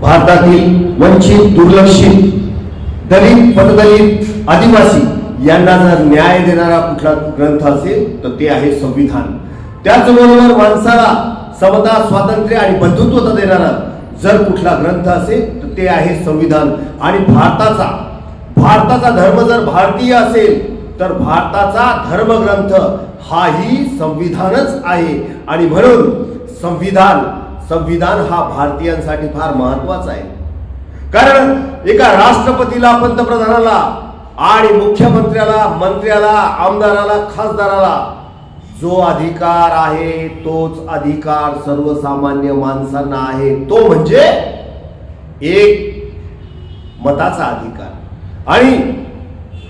भारतातील वंचित दुर्लक्षित दलित पददलित आदिवासी यांना जर न्याय देणारा कुठला ग्रंथ असेल तर ते आहे संविधान. त्याचबरोबर माणसाला समता स्वातंत्र्य आणि बंधुत्वता देणारा जर कुठला ग्रंथ असेल तर ते आहे संविधान. आणि भारताचा भारताचा धर्म जर भारतीय असेल तर भारताचा धर्मग्रंथ हाही संविधानच आहे. आणि म्हणून संविधान संविधान हा भारतीयांसाठी फार महत्त्वाचा आहे. कारण एका राष्ट्रपतीला पंतप्रधानाला आणि मुख्यमंत्र्याला मंत्र्याला आमदाराला खासदाराला जो अधिकार आहे तोच अधिकार सर्वसामान्य माणसांना आहे. तो म्हणजे एक मताचा अधिकार. आणि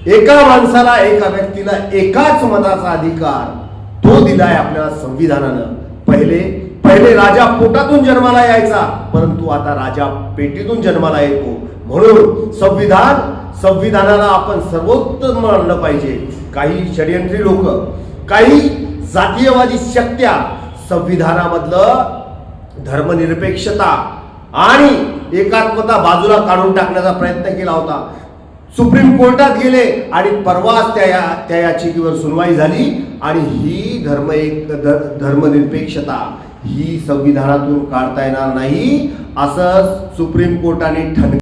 एका माणसाला एका व्यक्तीला एकाच मताचा अधिकार तो दिलाय आपल्याला संविधानानं. पहिले पहिले राजा पोटातून जन्माला यायचा परंतु आता राजा पेटीतून जन्माला येतो. म्हणून संविधान संविधानाला आपण सर्वोत्तम मानलं पाहिजे. काही षडयंत्री लोक काही जातीयवादी शक्त्या संविधानामधलं धर्मनिरपेक्षता आणि एकात्मता बाजूला काढून टाकण्याचा प्रयत्न केला होता. सुप्रीम कोर्टात गेले आणि परवाच त्या या- त्या याचिकेवर सुनवाई झाली आणि ही धर्म एक ध- धर्मनिरपेक्षता ही संविधानातून काढता येणार नाही असं सुप्रीम कोर्टाने ठणकावलं